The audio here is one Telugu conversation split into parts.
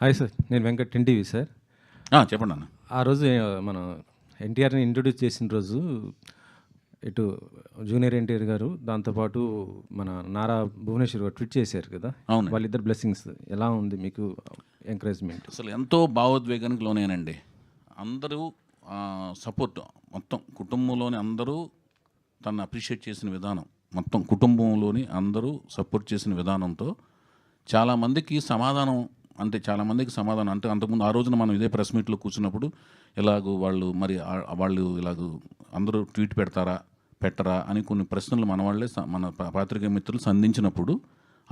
హాయ్ సార్ నేను వెంకట్ ఎన్టీవీ సార్. చెప్పండి అన్న. ఆ రోజు మన ఎన్టీఆర్ని ఇంట్రొడ్యూస్ చేసిన రోజు ఇటు జూనియర్ ఎన్టీఆర్ గారు దాంతోపాటు మన నారా భువనేశ్వర్ గారు ట్వీట్ చేశారు కదా. అవును. వాళ్ళిద్దరు బ్లెస్సింగ్స్ ఎలా ఉంది మీకు ఎంకరేజ్మెంట్? అసలు ఎంతో భావోద్వేగానికి లోనేనండి అందరూ సపోర్ట్ మొత్తం కుటుంబంలోని అందరూ తను అప్రిషియేట్ చేసిన విధానం మొత్తం కుటుంబంలోని అందరూ సపోర్ట్ చేసిన విధానంతో చాలామందికి సమాధానం అంటే చాలామందికి సమాధానం. అంటే అంతకుముందు ఆ రోజున మనం ఇదే ప్రెస్ మీట్లో కూర్చున్నప్పుడు ఇలాగూ వాళ్ళు మరి వాళ్ళు ఇలాగూ అందరూ ట్వీట్ పెడతారా పెట్టరా అని కొన్ని ప్రశ్నలు మన వాళ్ళే స- మన పాత్రికేయ మిత్రులు సంధించినప్పుడు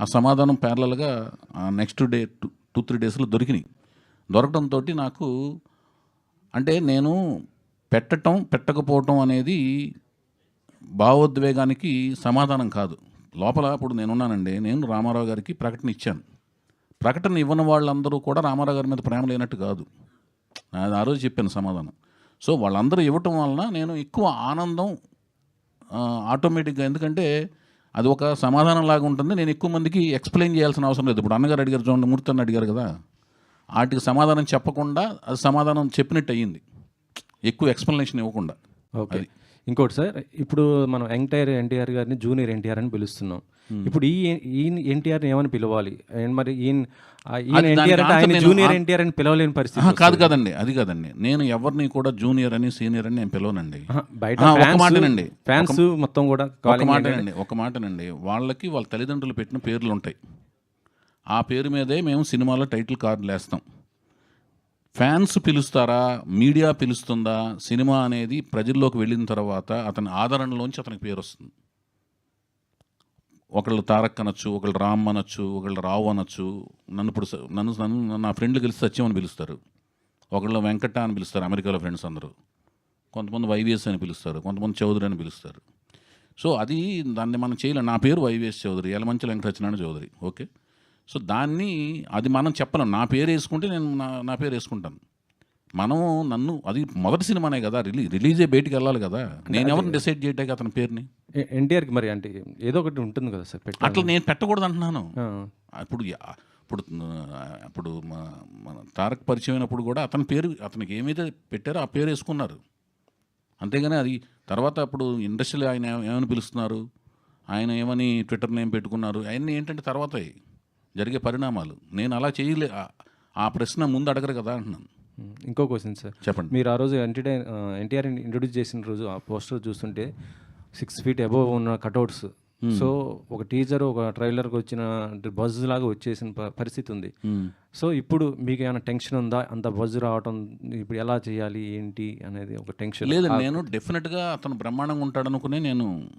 ఆ సమాధానం ప్యారలల్గా next day two two three డేస్లో దొరికినాయి. దొరకడంతో నాకు అంటే నేను పెట్టటం పెట్టకపోవటం అనేది భావోద్వేగానికి సమాధానం కాదు. లోపల అప్పుడు నేనున్నానండి నేను రామారావు గారికి ప్రకటన ఇచ్చాను. ప్రకటన ఇవ్వని వాళ్ళందరూ కూడా రామారావు గారి మీద ప్రేమ లేనట్టు కాదు. అది ఆ రోజు చెప్పాను సమాధానం. సో వాళ్ళందరూ ఇవ్వటం వలన నేను ఎక్కువ ఆనందం ఆటోమేటిక్గా ఎందుకంటే అది ఒక సమాధానం లాగా ఉంటుంది. నేను ఎక్కువ మందికి ఎక్స్ప్లెయిన్ చేయాల్సిన అవసరం లేదు. ఇప్పుడు అన్నగారు అడిగారు చూడండి మూర్తి అడిగారు కదా! వాటికి సమాధానం చెప్పకుండా అది సమాధానం చెప్పినట్టు అయ్యింది. ఎక్కువ ఎక్స్ప్లెనేషన్ ఇవ్వకుండా. ఓకే. ఇంకోటి సార్ ఇప్పుడు మనం యంగ్టైర్ ఎన్టీఆర్ గారిని జూనియర్ ఎన్టీఆర్ అని పిలుస్తున్నాం. ఇప్పుడు ఈ ఈయన ఎన్టీఆర్ని ఏమని పిలవాలి? మరి ఈయన ఎన్టీఆర్ అంటే ఆయన జూనియర్ ఎన్టీఆర్ అని పిలవలేని పరిస్థితి కాదు కాదండి అది కాదండి. నేను ఎవరిని కూడా జూనియర్ అని సీనియర్ అని నేను పిలవనండి. బయట ఒక మాటనండి. ఫ్యాన్స్ మొత్తం కూడా ఒక మాటనండి ఒక మాటనండి. వాళ్ళకి వాళ్ళ తల్లిదండ్రులు పెట్టిన పేర్లు ఉంటాయి ఆ పేరు మీదే మేము సినిమాలో టైటిల్ కార్డులు వేస్తాం ఫ్యాన్స్ పిలుస్తారా? మీడియా పిలుస్తుందా? సినిమా అనేది ప్రజల్లోకి వెళ్ళిన తర్వాత అతని ఆదరణలోంచి అతనికి పేరు వస్తుంది. ఒకళ్ళు తారక్ అనొచ్చు ఒకళ్ళు రామ్ అనొచ్చు ఒకళ్ళు రావు అనొచ్చు. నన్ను ఇప్పుడు స- నన్ను నన్ను నా ఫ్రెండ్లు కలిసి సత్యం అని పిలుస్తారు. ఒకళ్ళు వెంకట అని పిలుస్తారు అమెరికాలో ఫ్రెండ్స్ అందరూ. కొంతమంది వైవిఎస్ అని పిలుస్తారు కొంతమంది చౌదరి అని పిలుస్తారు. సో అది దాన్ని మనం చేయలేం. నా పేరు Y V S Chowdary Yelamanchi Venkatasatyanarayana Chowdary okay? So దాన్ని అది మనం చెప్పలేం. నా పేరు వేసుకుంటే నేను నా నా పేరు వేసుకుంటాను. మనం నన్ను అది మొదటి సినిమానే కదా రిలీ రిలీజే బయటికి వెళ్ళాలి కదా. నేను ఎవరిని డిసైడ్ చేయటానికి అతని పేరుని? ఎన్టీఆర్కి మరి అంటే ఏదో ఒకటి ఉంటుంది కదా సార్ అట్లా నేను పెట్టకూడదు అంటున్నాను. ఆ, ఇప్పుడు ఇప్పుడు మన తారక్ పరిచయం అయినప్పుడు కూడా అతని పేరు అతనికి ఏమైతే పెట్టారో ఆ పేరు వేసుకున్నారు. అంతేగాని అది తర్వాత అప్పుడు ఇండస్ట్రీలో ఆయన ఏమని పిలుస్తున్నారు? ఆయన ఏమని ట్విట్టర్ నేమ్ పెట్టుకున్నారు? అవన్నీ ఏంటంటే తర్వాత జరిగే పరిణామాలు. నేను అలా చేయలే. ఆ- ప్రశ్న ముందు అడగరు కదా అంటున్నాను. ఇంకో క్వశ్చన్ సార్. చెప్పండి. మీరు ఆ రోజు ఎన్టీఆర్ ఎన్టీఆర్ ఇంట్రొడ్యూస్ చేసిన రోజు ఆ పోస్టర్ చూస్తుంటే సిక్స్ ఫీట్ అబోవ్ ఉన్న కటౌట్స్ సో ఒక టీజర్ ఒక ట్రైలర్కి వచ్చిన బజ్ లాగా వచ్చేసిన పరిస్థితి ఉంది. సో ఇప్పుడు మీకు ఏమైనా టెన్షన్ ఉందా? అంత బజ్ రావటం ఇప్పుడు ఎలా చేయాలి? ఏంటి? అనేది ఒక టెన్షన్. లేదు నేను డెఫినెట్గా అతను బ్రహ్మాండంగా ఉంటాడు అనుకునే నేను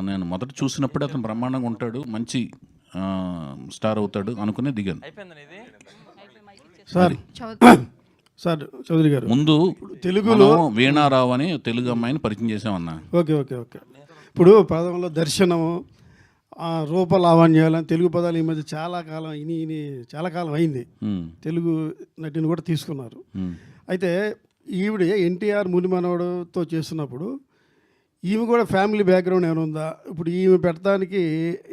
నేను మొదట చూసినప్పుడే అతను బ్రహ్మాండంగా ఉంటాడు. మంచి స్టార్ అవుతాడు అనుకునే దిగాను. సార్ సార్ చౌదరి గారు. ముందు తెలుగులో వీణారావు అని తెలుగు అమ్మాయిని పరిచయం చేసామన్నా ఓకే ఓకే ఓకే. ఇప్పుడు పదంలో దర్శనము ఆ, రూప లావణ్యాలని తెలుగు పదాలు ఈ మధ్య చాలా కాలం ఇని ఇని చాలా కాలం అయింది. తెలుగు నటిని కూడా తీసుకున్నారు. అయితే ఈవిడ ఎన్టీఆర్ మునిమనవడుతో చేస్తున్నప్పుడు ఈమె కూడా ఫ్యామిలీ బ్యాక్గ్రౌండ్ ఏమైనా ఉందా? ఇప్పుడు ఈమె పెట్టడానికి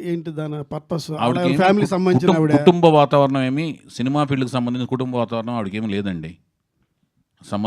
ఏంటి దాని పర్పస్? ఫ్యామిలీ సంబంధించిన కుటుంబ- ఆవిడ. కుటుంబ వాతావరణం ఏమి? సినిమా ఫీల్డ్కి సంబంధించిన కుటుంబ వాతావరణం ఆవిడకి ఏమీ లేదండి. సంబంధం